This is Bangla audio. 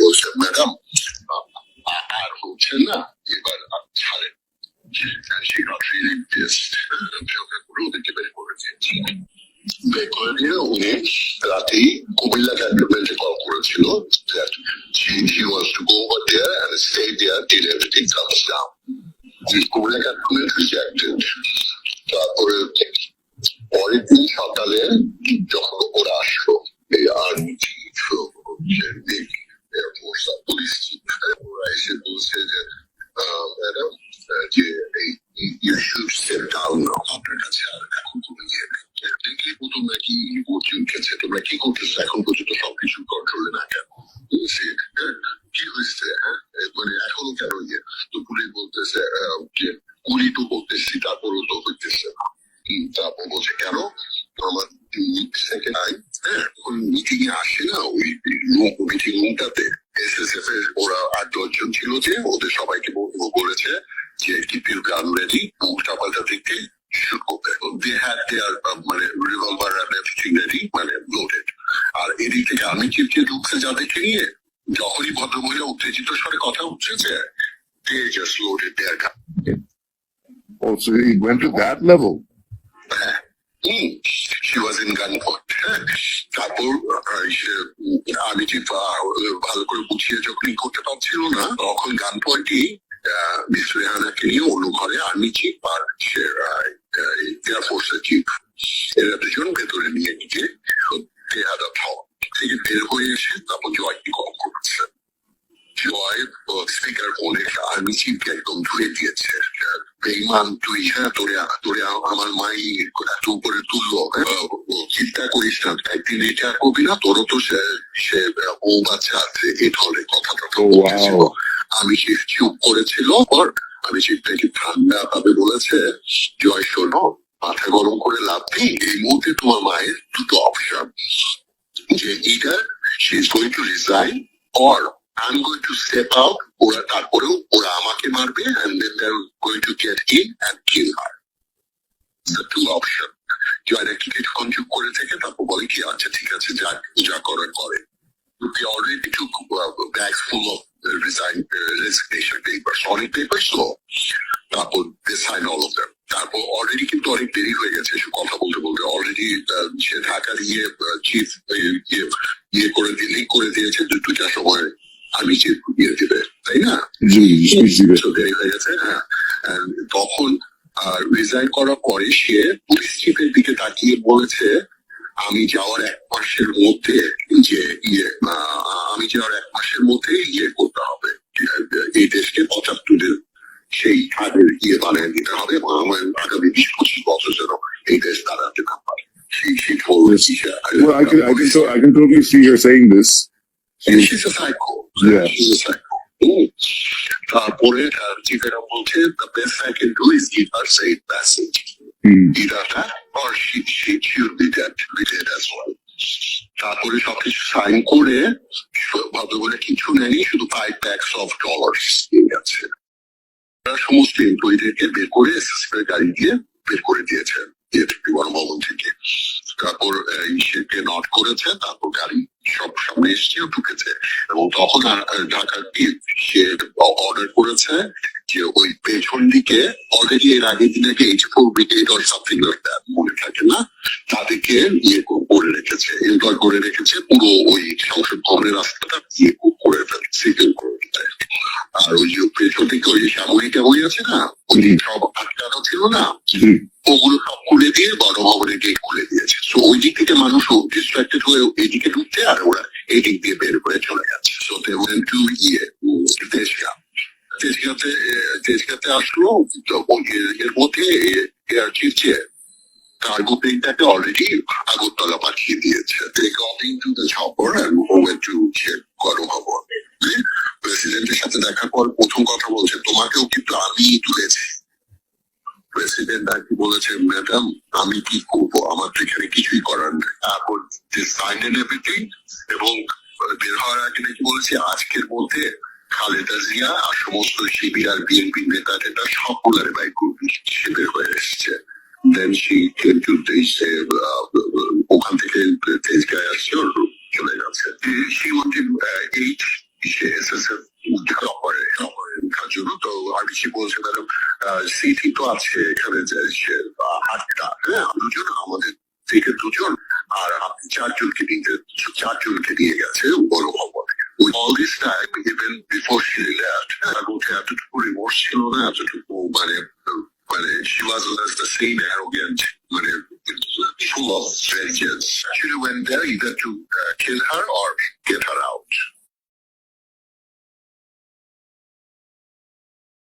বলছে ম্যাডাম আর হচ্ছে না এবার ছাড়েন তারপরে পরের দিন সকালে যখন ওরা আসলো এই army chief air force police chief ওরা এসে বলছে যে ম্যাডাম যে এই ইউ শুড স্টেপ ডাউন আপনার কাছে আর এখন কোনো ইয়ে নেই দেখলে কি উঠেছে তোমরা কি করতেছো এখন পর্যন্ত সবকিছু কন্ট্রোলে না কেন বলছে, কি হয়েছে হ্যাঁ মানে এখনও কেন ইয়ে তো পুলিশ বলতেছে যে গুলি তো করতেছি তারপরও তো হইতেছে না তারপর বলছে কেন আমার সেকেন্ড আই হ্যাঁ ওই মিটিং এ আসে না ওই মিটিং রুমটাতে এসএসএফ এর ওরা আট দশজন ছিল যে ওদের সবাইকে বল- বলেছে যে কিপ গান রেডি উল্টা পাল্টা থেকে হ্যাড দেয়ার মানে মানে লোডেড আর এদিক থেকে আমি চিপকে ঢুকছে যাদেরকে নিয়ে যখনই ভদ্রমহিলা উত্তেজিত স্বরে কথা উঠেছে they just loaded their gun. Oh, so he went to that level. Hmm, she was in gunpoint. হ্যাঁ, তারপর আমি যে ভালো করে বুঝিয়ে যখন ই করতে পারছিল না তখন গান পয়েন্টই মিস রেহানাকে নিয়ে অন্য ঘরে আর্মি চিফ আর সে এয়ারফোর্সের চিফ এরা দুজন ভেতরে নিয়ে নিজে তেহাদা থাও থেকে বের হয়ে এসে তারপর জয়কে কল করেছে? জয় স্পিকার ফোনে আর্মি চিফকে একদম ধুয়ে দিয়েছে। বেইমান তুই হ্যাঁ তোরে তোরে আমার মাই এত উপরে তুললো। হ্যাঁ, চিন্তা করিস না একদিন এটা করবি না তোরও তো সে ও বাচ্চা আছে এই ধরনের কথা টথা বলতেছিল। wow. আমি সে চুপ করেছিল পর আমি সেটাকে ঠান্ডা ভাবে বলেছে, জয় শোনো, মাথা গরম করে লাভ নেই এই মুহূর্তে তোমার মায়ের দুটো অপশন যে either she is going to resign or I'm going to step out, ওরা তারপরেও ওরা আমাকে মারবে and then they're going to get in and kill her. The two option. জয়রা কিছুক্ষণ চুপ করে থেকে তারপর বলে কি আচ্ছা ঠিক আছে, যা যা করার করে we already took uh, bags full of uh, resign uh, resignation papers অনেক papers তো তারপর they sign all of them. তারপর অলরেডি কিন্তু অনেক দেরি হয়ে গেছে এসব কথা বলতে বলতে অলরেডি সে ঢাকার ইয়ে চিফ ইয়ে ইয়ে করে দিয়ে লিঙ্ক করে দিয়েছে যে দুটার সময়। আমি চিফ দিয়ে দিবে তাই না। So দেরি হয়ে গেছে হ্যাঁ। তখন রিজাইন করার পরে সে পুলিশ চিফের দিকে তাকিয়ে বলেছে আমি যাওয়ার এক মাসের মধ্যে যে ইয়ে আমি যাওয়ার এক মাসের মধ্যে ইয়ে করতে হবে এই দেশকে পঁচাত্তরের সেই আগের ইয়ে বানিয়ে দিতে হবে এবং আমার আগামী বিশ পঁচিশ বছর যেন এই দেশ দাঁড়াতে না পারে সেই সেই Well, I can, I can, I can totally see her saying this. She's a psycho. Yeah. She's a psycho. তারপরে চিফেরা বলছে the best I can do is give her safe message. Hmm. Either that or she, she, she'll be dead, be dead as well. তারপরে সবকিছু সাইন করে বলে কিছু নেই, শুধু ফাইভ ব্যাগস অফ ডলার্স নিয়ে গেছে সমস্ত এমপ্লয়ীদেরকে বের করে এসএসপি গাড়ি দিয়ে বের করে দিয়েছে ইয়ে থেকে। তারপর ইসেকে নট করেছে, তারপর গাড়ি সব সামনে এসছে ঢুকেছে। এবং তখন ঢাকার সে অর্ডার করেছে যে ওই পেছন দিকে অলরেডি এর আগের দিন আগে H four brigade or something মনে থাকে না তাদেরকে ইয়ে করে রেখেছে এমপ্লয় করে রেখেছে পুরো ওই সংসদ ভবনের রাস্তাটা ইয়ে করে ফেলছে সিভিল করে আর ওই যে পেছন দিকে ওই সামরিক বই আছে না ওই সব আটকানো ছিল না ওগুলো সব খুলে দিয়ে গণভবনের গেট খুলে দিয়েছে। তো ওই দিক থেকে মানুষ ডিস্ট্রাক্টেড হয়ে এইদিকে ঢুকছে আর ওরা এই দিক দিয়ে বের হয়ে চলে যাচ্ছে সো দে ওয়েন্ট টু ইয়ে দেশিয়াতে দেশিয়াতে আসলো, ওই, এর- মধ্যে এয়ার চিফছে কার্গো প্লেনটাকে অলরেডি আগরতলা পাঠিয়ে দিয়েছে। The chopper and went to Ganabhaban প্রেসিডেন্টের সাথে দেখার পর প্রথম কথা বলছে, তোমাকেও কিন্তু আমি তুলেছি? প্রেসিডেন্ট আর কি বলেছে ম্যাডাম আমি কি করব? আমার তো এখানে কিছুই করার নেই। তারপর যে এন্ড এভরিথিং এবং বের হওয়ার আগে নাকি বলেছে, আজকের মধ্যে খালেদা জিয়া আর সমস্ত শিবির আর বিএনপি নেতা টেতা সবগুলার বাইক বের হয়ে এসছে। দেন সি ওখান থেকে তেজগায় আসছে চলে ওয়ান্টেড এইট সে উদ্ধার করে জন্য। তো ম্যাডাম সিটি তো আছে এখানে, যে আটটা হ্যাঁ দুজন, আমাদের থেকে দুজন, আর আপনি চারজনকে নিতে চারজনকে নিয়ে গেছে, বড় ভবনে with all this time, even before she left, I would have to remorse, you know, that to go, but, but she was less the same arrogant, but full of vengeance. She went there either to uh, kill her or get her out.